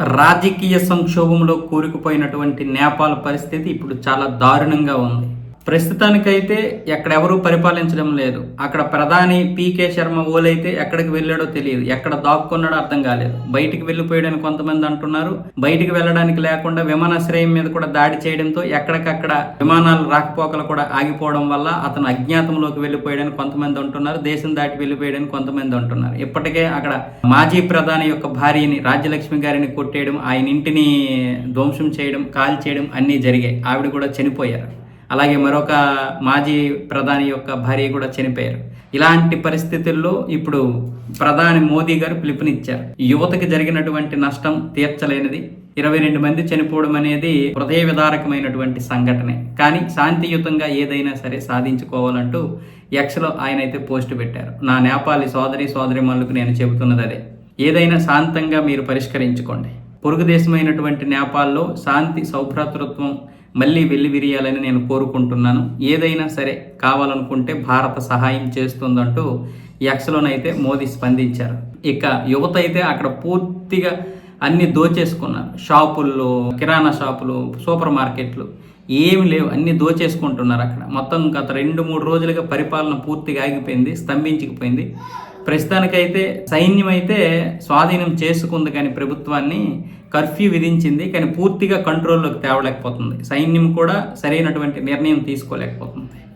రాజకీయ సంక్షోభంలో కూరుకుపోయినటువంటి నేపాల్ పరిస్థితి ఇప్పుడు చాలా దారుణంగా ఉంది. ప్రస్తుతానికైతే ఎక్కడెవరూ పరిపాలించడం లేదు. అక్కడ ప్రధాని పీకే శర్మ ఓలైతే ఎక్కడికి వెళ్ళాడో తెలియదు. ఎక్కడ దాక్కున్నాడో అర్థం కాలేదు. బయటికి వెళ్ళిపోయాడని కొంతమంది అంటున్నారు. బయటికి వెళ్ళడానికి లేకుండా విమానాశ్రయం మీద కూడా దాడి చేయడంతో ఎక్కడికక్కడ విమానాలు రాకపోకలు కూడా ఆగిపోవడం వల్ల అతను అజ్ఞాతంలోకి వెళ్ళిపోయాడని కొంతమంది అంటున్నారు. దేశం దాటి వెళ్ళిపోయాడని కొంతమంది అంటున్నారు. ఇప్పటికే అక్కడ మాజీ ప్రధాని యొక్క భార్యని రాజ్యలక్ష్మి గారిని కొట్టేయడం ఆయన ఇంటిని ధ్వంసం చేయడం కాల్ చేయడం అన్నీ జరిగాయి. ఆవిడ కూడా చనిపోయారు. అలాగే మరొక మాజీ ప్రధాని యొక్క భార్య కూడా చనిపోయారు. ఇలాంటి పరిస్థితుల్లో ఇప్పుడు ప్రధాని మోదీ గారు పిలుపునిచ్చారు. యువతకి జరిగినటువంటి నష్టం తీర్చలేనిది. ఇరవై రెండు మంది చనిపోవడం అనేది హృదయ విదారకమైనటువంటి సంఘటనే. కానీ శాంతియుతంగా ఏదైనా సరే సాధించుకోవాలంటూ ఎక్స్లో ఆయన అయితే పోస్ట్ పెట్టారు. నా నేపాలి సోదరి సోదరి మనులకు నేను చెబుతున్నది అదే. ఏదైనా శాంతంగా మీరు పరిష్కరించుకోండి. పొరుగు దేశమైనటువంటి నేపాల్లో శాంతి సౌభ్రాతృత్వం మళ్ళీ వెళ్ళి విరియాలని నేను కోరుకుంటున్నాను. ఏదైనా సరే కావాలనుకుంటే భారత సహాయం చేస్తుందంటూ ఎక్స్లోనైతే మోదీ స్పందించారు. ఇక యువత అయితే అక్కడ పూర్తిగా అన్ని దోచేసుకున్నారు. షాపుల్లో కిరాణా షాపులు సూపర్ మార్కెట్లు ఏమి లేవు. అన్ని దోచేసుకుంటున్నారు అక్కడ. మొత్తం గత రెండు మూడు రోజులుగా పరిపాలన పూర్తిగా ఆగిపోయింది స్తంభించిపోయింది. ప్రస్తుతానికైతే సైన్యం అయితే స్వాధీనం చేసుకుంది కానీ ప్రభుత్వాన్ని కర్ఫ్యూ విధించింది కానీ పూర్తిగా కంట్రోల్లోకి తేవలేకపోతుంది. సైన్యం కూడా సరైనటువంటి నిర్ణయం తీసుకోలేకపోతుంది.